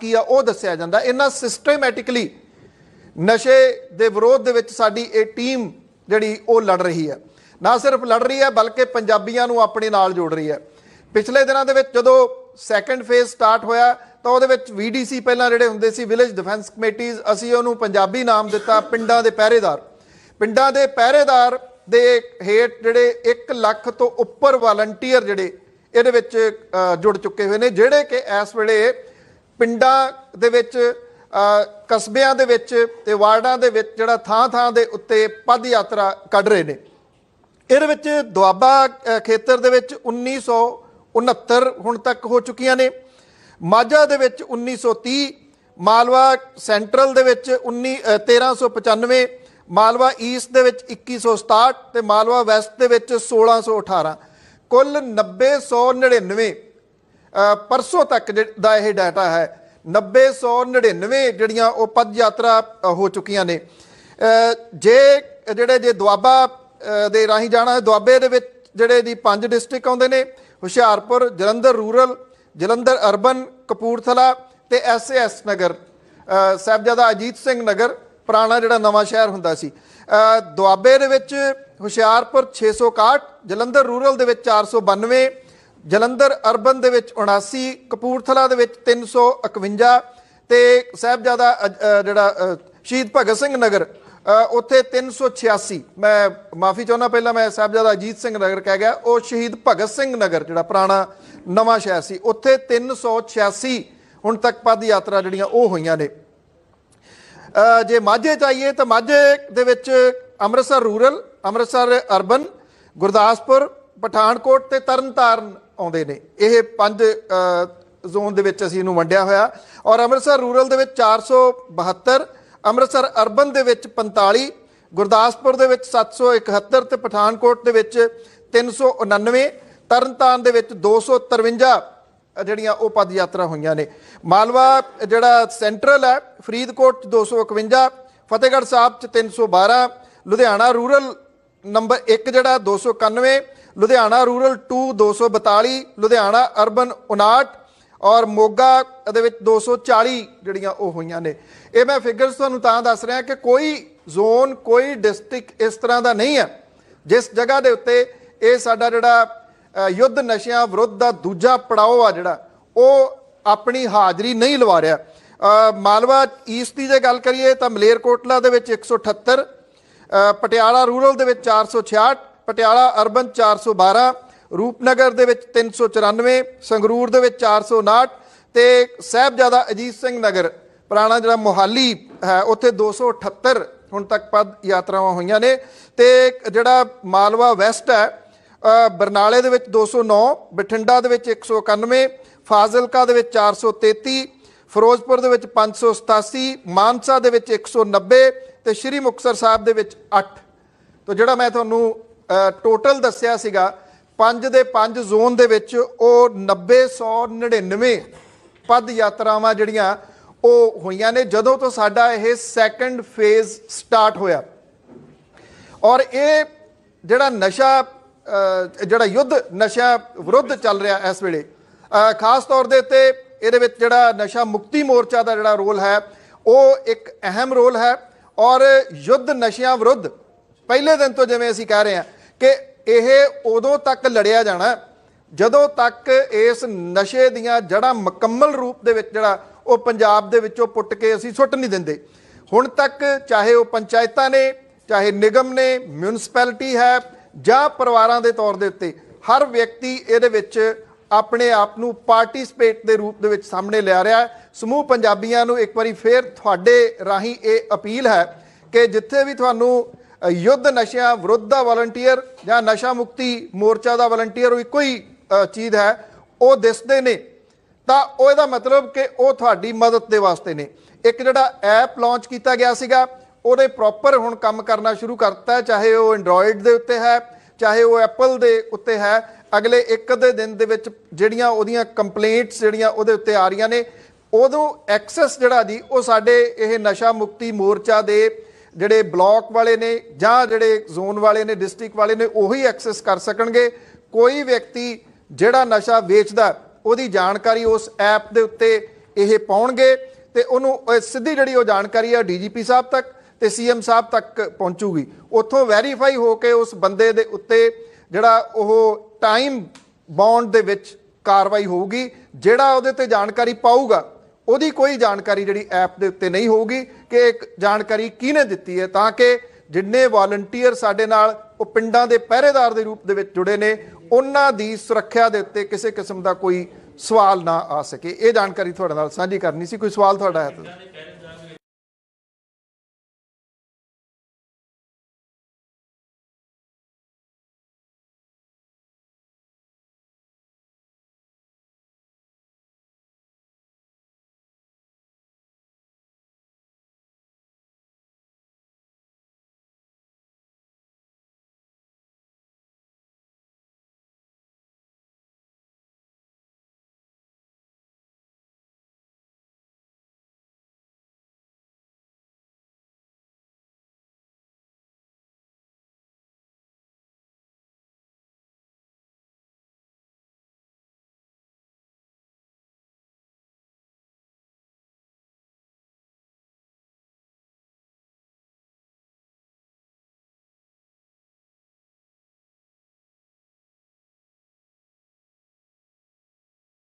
ਕੀ ਆ, ਉਹ ਦੱਸਿਆ ਜਾਂਦਾ। ਇਹਨਾਂ ਸਿਸਟਮੈਟਿਕਲੀ ਨਸ਼ੇ ਦੇ ਵਿਰੋਧ ਦੇ ਵਿੱਚ ਸਾਡੀ ਇਹ ਟੀਮ ਜਿਹੜੀ, ਉਹ ਲੜ ਰਹੀ ਹੈ। ਨਾ ਸਿਰਫ ਲੜ ਰਹੀ ਹੈ, ਬਲਕਿ ਪੰਜਾਬੀਆਂ ਨੂੰ ਆਪਣੇ ਨਾਲ ਜੋੜ ਰਹੀ ਹੈ। ਪਿਛਲੇ ਦਿਨਾਂ ਦੇ ਵਿੱਚ ਜਦੋਂ ਸੈਕੰਡ ਫੇਜ਼ ਸਟਾਰਟ ਹੋਇਆ, ਤਾਂ ਉਹਦੇ ਵਿੱਚ VDC ਪਹਿਲਾਂ ਜਿਹੜੇ ਹੁੰਦੇ ਸੀ ਵਿਲੇਜ ਡਿਫੈਂਸ ਕਮੇਟੀਜ਼ ਅਸੀਂ ਉਹਨੂੰ ਪੰਜਾਬੀ ਨਾਮ ਦਿੱਤਾ, ਪਿੰਡਾਂ ਦੇ ਪਹਿਰੇਦਾਰ। ਪਿੰਡਾਂ ਦੇ ਪਹਿਰੇਦਾਰ ਦੇ ਹੇਠ ਜਿਹੜੇ 1 ਲੱਖ ਤੋਂ ਉੱਪਰ ਵਾਲੰਟੀਅਰ ਜਿਹੜੇ, ਇਹਦੇ ਵਿੱਚ ਜੁੜ ਚੁੱਕੇ ਹੋਏ ਨੇ, ਜਿਹੜੇ ਕਿ ਇਸ ਵੇਲੇ ਪਿੰਡਾਂ ਦੇ ਵਿੱਚ ਕਸਬਿਆਂ ਦੇ ਵਿੱਚ ਤੇ ਵਾਰਡਾਂ ਦੇ ਵਿੱਚ ਜਿਹੜਾ ਥਾਂ ਥਾਂ ਦੇ ਉੱਤੇ ਪਦ ਯਾਤਰਾ ਕੱਢ ਰਹੇ ਨੇ। ਇਹਦੇ ਵਿੱਚ ਦੁਆਬਾ ਖੇਤਰ ਦੇ ਵਿੱਚ 1969 ਹੁਣ ਤੱਕ ਹੋ ਚੁੱਕੀਆਂ ਨੇ। ਮਾਝਾ ਦੇ ਵਿੱਚ 1930 ਮਾਲਵਾ ਸੈਂਟਰਲ ਦੇ ਵਿੱਚ 19 ਅ, 1395 ਮਾਲਵਾ ਈਸਟ ਦੇ ਵਿੱਚ 2167 ਤੇ ਮਾਲਵਾ ਵੈਸਟ ਦੇ ਵਿੱਚ 1618 ਕੁੱਲ 9099 ਅ, ਪਰਸੋਂ ਤੱਕ ਜਿਹ- ਦਾ ਇਹ ਡਾਟਾ ਹੈ 9099 ਜਿਹੜੀਆਂ ਉਹ ਪਦ ਯਾਤਰਾ ਹੋ ਚੁੱਕੀਆਂ ਨੇ। ਜੇ ਜਿਹੜੇ ਜੇ ਦੁਆਬਾ ਦੇ ਰਾਹੀਂ ਜਾਣਾ ਹੈ, ਦੁਆਬੇ ਦੇ ਵਿੱਚ ਜਿਹੜੇ ਦੀ ਪੰਜ ਡਿਸਟ੍ਰਿਕਟ ਆਉਂਦੇ ਨੇ, ਹੁਸ਼ਿਆਰਪੁਰ, ਜਲੰਧਰ ਰੂਰਲ, ਜਲੰਧਰ ਅਰਬਨ, ਕਪੂਰਥਲਾ ਤੇ ਐਸਐਸ ਨਗਰ। ਸਾਹਿਬਜ਼ਾਦਾ ਅਜੀਤ ਸਿੰਘ ਨਗਰ, ਪੁਰਾਣਾ ਜਿਹੜਾ ਨਵਾਂ ਸ਼ਹਿਰ ਹੁੰਦਾ ਸੀ। ਦੁਆਬੇ ਦੇ ਵਿੱਚ ਹੁਸ਼ਿਆਰਪੁਰ 661 ਜਲੰਧਰ ਰੂਰਲ ਦੇ ਵਿੱਚ 492 ਜਲੰਧਰ ਅਰਬਨ ਦੇ ਵਿੱਚ 79 ਕਪੂਰਥਲਾ ਦੇ ਵਿੱਚ 351 ਤੇ ਸਾਹਿਬਜ਼ਾਦਾ ਅ- ਜਿਹੜਾ ਸ਼ਹੀਦ ਭਗਤ ਸਿੰਘ ਨਗਰ ਅ, ਉੱਥੇ 386 ਮੈਂ ਮਾਫੀ ਚਾਹੁੰਦਾ ਪਹਿਲਾਂ ਮੈਂ ਸਾਹਿਬਜ਼ਾਦਾ ਅਜੀਤ ਸਿੰਘ ਨਗਰ ਕਹਿ ਗਿਆ ਉਹ ਸ਼ਹੀਦ ਭਗਤ ਸਿੰਘ ਨਗਰ ਜਿਹੜਾ ਪੁਰਾਣਾ ਨਵਾਂ ਸ਼ਹਿਰ ਸੀ ਉੱਥੇ 386 ਹੁਣ ਤੱਕ ਪਦ ਯਾਤਰਾ ਜਿਹੜੀਆਂ ਉਹ ਹੋਈਆਂ ਨੇ। ਜੇ ਮਾਝੇ ਚਾਹੀਏ ਤਾਂ ਮਾਝੇ ਦੇ ਵਿੱਚ ਅੰਮ੍ਰਿਤਸਰ ਰੂਰਲ ਅੰਮ੍ਰਿਤਸਰ ਅਰਬਨ ਗੁਰਦਾਸਪੁਰ ਪਠਾਨਕੋਟ ਤੇ ਤਰਨਤਾਰਨ ਆਉਂਦੇ ਨੇ। ਇਹ ਪੰਜ ਜ਼ੋਨ ਦੇ ਵਿੱਚ ਅਸੀਂ ਇਹਨੂੰ ਵੰਡਿਆ ਹੋਇਆ। ਔਰ ਅੰਮ੍ਰਿਤਸਰ ਰੂਰਲ ਦੇ ਵਿੱਚ 472 ਅੰਮ੍ਰਿਤਸਰ ਅਰਬਨ ਦੇ ਵਿੱਚ 45 ਗੁਰਦਾਸਪੁਰ ਦੇ ਵਿੱਚ 771 ਤੇ ਪਠਾਨਕੋਟ ਦੇ ਵਿੱਚ 399 ਤਰਨਤਾਰਨ ਦੇ ਵਿੱਚ 253 ਜਿਹੜੀਆਂ ਉਹ ਪਦ ਯਾਤਰਾ ਹੋਈਆਂ ਨੇ। ਮਾਲਵਾ ਜਿਹੜਾ ਸੈਂਟਰਲ ਹੈ, ਫਰੀਦਕੋਟ 'ਚ 251 ਫਤਿਹਗੜ੍ਹ ਸਾਹਿਬ ਚ 312 ਲੁਧਿਆਣਾ ਰੂਰਲ ਨੰਬਰ 1 ਜਿਹੜਾ 291 ਲੁਧਿਆਣਾ ਰੂਰਲ 2 242 ਲੁਧਿਆਣਾ ਅਰਬਨ 59 ਔਰ ਮੋਗਾ ਦੇ ਵਿੱਚ 240 ਜਿਹੜੀਆਂ ਉਹ ਹੋਈਆਂ ਨੇ। ਇਹ ਮੈਂ ਫਿਗਰਸ ਤੁਹਾਨੂੰ ਤਾਂ ਦੱਸ ਰਿਹਾ ਕਿ ਕੋਈ ਜ਼ੋਨ ਕੋਈ ਡਿਸਟ੍ਰਿਕਟ ਇਸ ਤਰ੍ਹਾਂ ਦਾ ਨਹੀਂ ਹੈ। ਜਿਸ ਜਗ੍ਹਾ ਦੇ ਉੱਤੇ ਇਹ ਸਾਡਾ ਜਿਹੜਾ ਯੁੱਧ ਨਸ਼ਿਆਂ ਵਿਰੁੱਧ ਦਾ ਦੂਜਾ ਪੜਾਅ ਆ ਜਿਹੜਾ ਉਹ ਆਪਣੀ ਹਾਜ਼ਰੀ ਨਹੀਂ ਲਵਾ ਰਿਹਾ। ਮਾਲਵਾ ਈਸਟ ਦੀ ਜੇ ਗੱਲ ਕਰੀਏ ਤਾਂ ਮਲੇਰਕੋਟਲਾ ਦੇ ਵਿੱਚ 178 ਅ, ਪਟਿਆਲਾ ਰੂਰਲ ਦੇ ਵਿੱਚ 466 ਪਟਿਆਲਾ ਅਰਬਨ 412 ਰੂਪਨਗਰ ਦੇ ਵਿੱਚ 394 ਸੰਗਰੂਰ ਦੇ ਵਿੱਚ 459 ਤੇ ਸਾਹਿਬਜ਼ਾਦਾ ਅਜੀਤ ਸਿੰਘ ਨਗਰ, ਪੁਰਾਣਾ ਜਿਹੜਾ ਮੋਹਾਲੀ ਹੈ, ਉੱਥੇ 278 ਹੁਣ ਤੱਕ ਪਦ ਯਾਤਰਾਵਾਂ ਹੋਈਆਂ ਨੇ ਤੇ ਜਿਹੜਾ ਮਾਲਵਾ ਵੈਸਟ ਹੈ ਬਰਨਾਲੇ ਦੇ ਵਿੱਚ 209 ਬਠਿੰਡਾ ਦੇ ਵਿੱਚ 191 ਫਾਜ਼ਿਲਕਾ ਦੇ ਵਿੱਚ 433 ਫਿਰੋਜ਼ਪੁਰ ਦੇ ਵਿੱਚ 587 ਮਾਨਸਾ ਦੇ ਵਿੱਚ 190 ਤੇ ਸ਼੍ਰੀ ਮੁਕਤਸਰ ਸਾਹਿਬ ਦੇ ਵਿੱਚ 8 ਤੋਂ ਜਿਹੜਾ ਮੈਂ ਤੁਹਾਨੂੰ ਟੋਟਲ ਦੱਸਿਆ ਸੀਗਾ, ਪੰਜ ਦੇ ਪੰਜ ਜ਼ੋਨ ਦੇ ਵਿੱਚ ਉਹ 9099 ਪਦ ਯਾਤਰਾਵਾਂ ਜਿਹੜੀਆਂ ਉਹ ਹੋਈਆਂ ਨੇ, ਜਦੋਂ ਤੋਂ ਸਾਡਾ ਇਹ ਸੈਕੰਡ ਫੇਜ਼ ਸਟਾਰਟ ਹੋਇਆ। ਔਰ ਇਹ ਜਿਹੜਾ ਨਸ਼ਾ ਜਿਹੜਾ ਯੁੱਧ ਨਸ਼ਾ ਵਿਰੁੱਧ ਚੱਲ ਰਿਹਾ ਇਸ ਵੇਲੇ ਖਾਸ ਤੌਰ ਦੇ ਉੱਤੇ ਇਹਦੇ ਵਿੱਚ ਜਿਹੜਾ ਨਸ਼ਾ ਮੁਕਤੀ ਮੋਰਚਾ ਦਾ ਜਿਹੜਾ ਰੋਲ ਹੈ, ਉਹ ਇੱਕ ਅਹਿਮ ਰੋਲ ਹੈ। ਔਰ ਯੁੱਧ ਨਸ਼ਿਆਂ ਵਿਰੁੱਧ, ਪਹਿਲੇ ਦਿਨ ਤੋਂ ਜਿਵੇਂ ਅਸੀਂ ਕਹਿ ਰਹੇ ਹਾਂ ਕਿ ਇਹ ਉਦੋਂ ਤੱਕ ਲੜਿਆ ਜਾਣਾ, ਜਦੋਂ ਤੱਕ ਇਸ ਨਸ਼ੇ ਦੀਆਂ ਜੜ੍ਹਾਂ ਮੁਕੰਮਲ ਰੂਪ ਦੇ ਵਿੱਚ ਜਿਹੜਾ ਉਹ ਪੰਜਾਬ ਦੇ ਵਿੱਚੋਂ ਪੁੱਟ ਕੇ ਅਸੀਂ ਸੁੱਟ ਨਹੀਂ ਦਿੰਦੇ। ਹੁਣ ਤੱਕ ਚਾਹੇ ਉਹ ਪੰਚਾਇਤਾਂ ਨੇ, ਚਾਹੇ ਨਿਗਮ ਨੇ, ਮਿਊਨਿਸਪੈਲਿਟੀ ਹੈ ਜਾਂ ਪਰਿਵਾਰਾਂ ਦੇ ਤੌਰ ਦੇ ਉੱਤੇ, ਹਰ ਵਿਅਕਤੀ ਇਹਦੇ ਵਿੱਚ ਆਪਣੇ ਆਪ ਨੂੰ ਪਾਰਟਿਸਿਪੇਟ ਦੇ ਰੂਪ ਦੇ ਵਿੱਚ ਸਾਹਮਣੇ ਲਿਆ ਰਿਹਾ ਸਮੂਹ ਪੰਜਾਬੀਆਂ ਨੂੰ ਇੱਕ ਵਾਰੀ ਫੇਰ ਤੁਹਾਡੇ ਰਾਹੀਂ ਇਹ ਅਪੀਲ ਹੈ ਕਿ ਜਿੱਥੇ ਵੀ ਤੁਹਾਨੂੰ ਯੁੱਧ ਨਸ਼ਿਆਂ ਵਿਰੁੱਧ ਦਾ ਵਲੰਟੀਅਰ ਜਾਂ ਨਸ਼ਾ ਮੁਕਤੀ ਮੋਰਚਾ ਦਾ ਵਲੰਟੀਅਰ ਉਹ ਇੱਕੋ ਹੀ ਚੀਜ਼ ਹੈ, ਉਹ ਦਿਸਦੇ ਨੇ। ਤਾਂ ਉਹ ਇਹਦਾ ਮਤਲਬ ਕਿ ਉਹ ਤੁਹਾਡੀ ਮਦਦ ਦੇ ਵਾਸਤੇ ਨੇ। ਇੱਕ ਜਿਹੜਾ ਐਪ ਲਾਂਚ ਕੀਤਾ ਗਿਆ ਸੀਗਾ, ਉਹਦੇ ਪ੍ਰੋਪਰ ਹੁਣ ਕੰਮ ਕਰਨਾ ਸ਼ੁਰੂ ਕਰਤਾ ਹੈ, ਚਾਹੇ ਉਹ ਐਂਡਰੋਇਡ ਦੇ ਉੱਤੇ ਹੈ, ਚਾਹੇ ਉਹ ਐਪਲ ਦੇ ਉੱਤੇ ਹੈ। ਅਗਲੇ ਇੱਕ ਅੱਧੇ ਦਿਨ ਦੇ ਵਿੱਚ ਜਿਹੜੀਆਂ ਉਹਦੀਆਂ ਕੰਪਲੇਂਟਸ ਜਿਹੜੀਆਂ ਉਹਦੇ ਉੱਤੇ ਆ ਰਹੀਆਂ ਨੇ, ਉਦੋਂ ਐਕਸੈਸ ਜਿਹੜਾ ਜੀ, ਉਹ ਸਾਡੇ ਇਹ ਨਸ਼ਾ ਮੁਕਤੀ ਮੋਰਚਾ ਦੇ ਜਿਹੜੇ ਬਲਾਕ ਵਾਲੇ ਨੇ ਜਾਂ ਜਿਹੜੇ ਜ਼ੋਨ ਵਾਲੇ ਨੇ, ਡਿਸਟ੍ਰਿਕਟ ਵਾਲੇ ਨੇ, ਉਹੀ ਐਕਸੈਸ ਕਰ ਸਕਣਗੇ। ਕੋਈ ਵਿਅਕਤੀ ਜਿਹੜਾ ਨਸ਼ਾ ਵੇਚਦਾ, ਉਹਦੀ ਜਾਣਕਾਰੀ ਉਸ ਐਪ ਦੇ ਉੱਤੇ ਇਹ ਪਾਉਣਗੇ ਤੇ ਉਹਨੂੰ ਸਿੱਧੀ ਜਿਹੜੀ ਉਹ ਜਾਣਕਾਰੀ ਆ ਡੀਜੀਪੀ ਸਾਹਿਬ ਤੱਕ ਤੇ ਸੀਐਮ ਸਾਹਿਬ ਤੱਕ ਪਹੁੰਚੂਗੀ। ਉੱਥੋਂ ਵੈਰੀਫਾਈ ਹੋ ਕੇ ਉਸ ਬੰਦੇ ਦੇ ਉੱਤੇ ਜਿਹੜਾ ਉਹ ਟਾਈਮ ਬੌਂਡ ਦੇ ਵਿੱਚ ਕਾਰਵਾਈ ਹੋਊਗੀ, ਜਿਹੜਾ ਉਹਦੇ ਤੇ ਜਾਣਕਾਰੀ ਪਾਊਗਾ। ਉਹਦੀ ਕੋਈ ਜਾਣਕਾਰੀ ਜਿਹੜੀ ਐਪ ਦੇ ਉੱਤੇ ਨਹੀਂ ਹੋਊਗੀ ਕਿ ਇੱਕ ਜਾਣਕਾਰੀ ਕਿਹਨੇ ਦਿੱਤੀ ਹੈ, ਤਾਂ ਕਿ ਜਿੰਨੇ ਵਾਲੰਟੀਅਰ ਸਾਡੇ ਨਾਲ ਉਹ ਪਿੰਡਾਂ ਦੇ ਪਹਿਰੇਦਾਰ ਦੇ ਰੂਪ ਦੇ ਵਿੱਚ ਜੁੜੇ ਨੇ, ਉਹਨਾਂ ਦੀ ਸੁਰੱਖਿਆ ਦੇ ਉੱਤੇ ਕਿਸੇ ਕਿਸਮ ਦਾ ਕੋਈ ਸਵਾਲ ਨਾ ਆ ਸਕੇ। ਇਹ ਜਾਣਕਾਰੀ ਤੁਹਾਡੇ ਨਾਲ ਸਾਂਝੀ ਕਰਨੀ ਸੀ। ਕੋਈ ਸਵਾਲ ਤੁਹਾਡਾ ਹੈ ਤਾਂ?